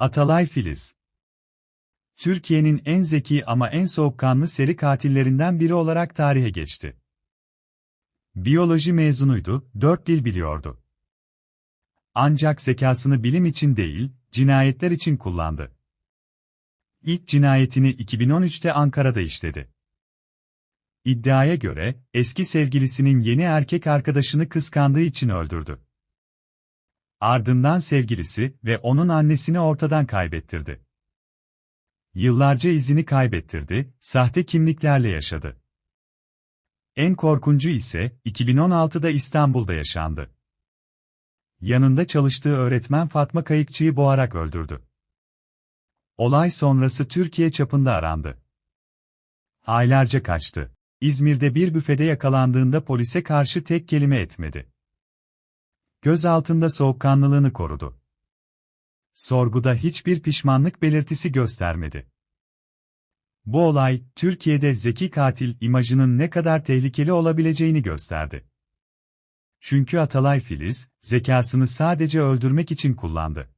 Atalay Filiz Türkiye'nin en zeki ama en soğukkanlı seri katillerinden biri olarak tarihe geçti. Biyoloji mezunuydu, dört dil biliyordu. Ancak zekasını bilim için değil, cinayetler için kullandı. İlk cinayetini 2013'te Ankara'da işledi. İddiaya göre, eski sevgilisinin yeni erkek arkadaşını kıskandığı için öldürdü. Ardından sevgilisi ve onun annesini ortadan kaybettirdi. Yıllarca izini kaybettirdi, sahte kimliklerle yaşadı. En korkuncu ise 2016'da İstanbul'da yaşandı. Yanında çalıştığı öğretmen Fatma Kayıkçı'yı boğarak öldürdü. Olay sonrası Türkiye çapında arandı. Aylarca kaçtı. İzmir'de bir büfede yakalandığında polise karşı tek kelime etmedi. Gözaltında soğukkanlılığını korudu. Sorguda hiçbir pişmanlık belirtisi göstermedi. Bu olay, Türkiye'de zeki katil imajının ne kadar tehlikeli olabileceğini gösterdi. Çünkü Atalay Filiz, zekasını sadece öldürmek için kullandı.